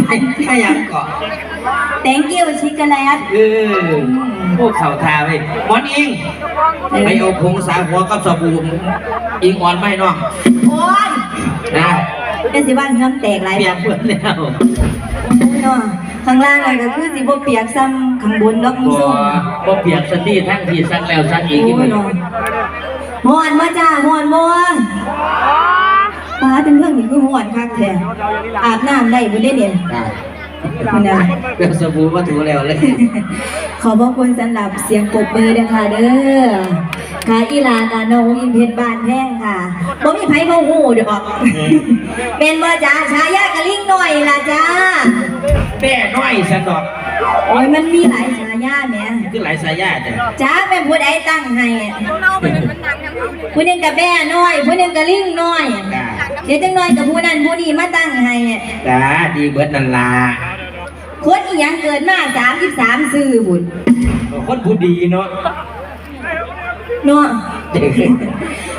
ไม่ไม่อยากเกาะ thank you ชิคโกแลตเออพวกเข่าทาไปหมอนอิงไปเอาผงสาหัวกับสบู่อิงอ่อนไม่น้องโอ้ยนะเป็นสิว่าเงื่อมแตกหลายเปียกเพื่อนแล้วเนาะข้างล่างเลยก็คือสิบ่เปียกซ้ำข้างบนดอกมือบ่ส้มบ่เปียกสันทีทั้งที่ซักแล้วซักอีกโอ้ที่ยมันเนาะหอนมาจ้าหอนบ่ป้าเป็นเรื่องนี้คือหอนคักแท้อาบน้ำได้บ่ได้เนี่ยได้มันน่ะเปียกสบู่มาถูแล้วเลย ขอบพระคุณสำหรับเสียงปรบมือเด้อค่ะเด้อค่ะอีหลากาน้องอินเพชรบ้านแพงค่ะบ่มีไผบ่ฮู้ดอกเป็นบ่จ้าชายากะลิงน้อยล่ะจ้าแป้น้อยสันดอกโอ้ยมันมีหลายฉายาแหม่คือหลายสายญาติจ้ะจ้าเป็นผู้ใดตั้งให้อะผู้หนึงกับแม่น้อยผู้หนึงกับลิงน้อยจ้า เดี๋ยวจังน้อยกับผู้นั้นผู้นี้มาตั้งให้อะจ้าดีเบิดนันลาคนอีหยังเกิดมา33ซื่อบุญคนผู้ดีเนาะเนาะ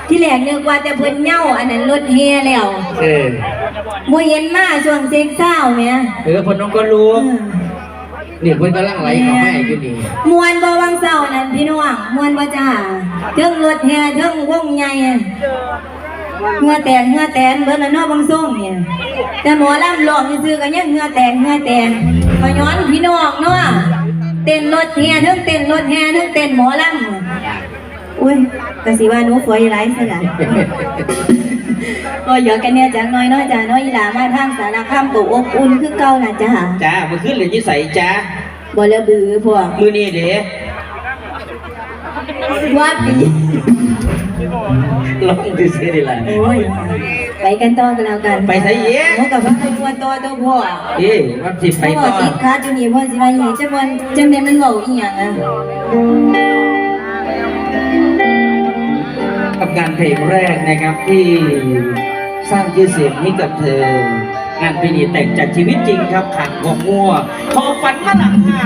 ที่แรกนึกว่าแต่เพิ่นเหย้าอันนั้นรถแห่แล้วเออบ่เห็นมาช่วงเซ็กเศร้าแหม่เออคนน้องก็รู้นี่เพิ่นกำลังไหลเข้ามาอยู่นี่มวนบ่วังเศร้านั่นพี่น้องมวนบ่จ้าเทิงรถแห่เทิงวงใหญ่อะ เหงื่อแตกเหงื่อแตนเบิดแล้วเนาะบางส่งเนี่ยแต่หมอลำร้องซื่อๆก็ยังเหงื่อแตกเหงื่อแตนก็ย้อนพี่น้องเนาะเต้นรถแห่เทิงเต้นรถแห่เทิงเต้นหมอลำอุ้ยก็สิว่าหนูฝอยหลายซะล่ะก็หยอกกันเนี่ยจังน้อยเนาะจ้าน้อยอีหลามาทางสารคามก็อบอุ่นคือเก่าน่ะจ้าจ้ามันขึ้นเลยนิสัยจ้าบ่ละบือพวกมือนี่เด้ว่าปี ลองดูซิดีละโอ้ยไปกันต่อกันแล้วกันไปไสเย้โอ้กับว่าตัวตัวตัวพ่อเอ๊ะวันสิไปพ่อต่อติดคาอยู่นี่พ่อสิว่าอีหยังจังวันจังได๋มันเว้าอีหยังอะกับงานเพลงแรกนะครับที่สร้างชื่อเสียงให้กับเธองานเพลงนี้แต่งจากชีวิตจริงครับขังของงัวขอฝันมาหลังหน้า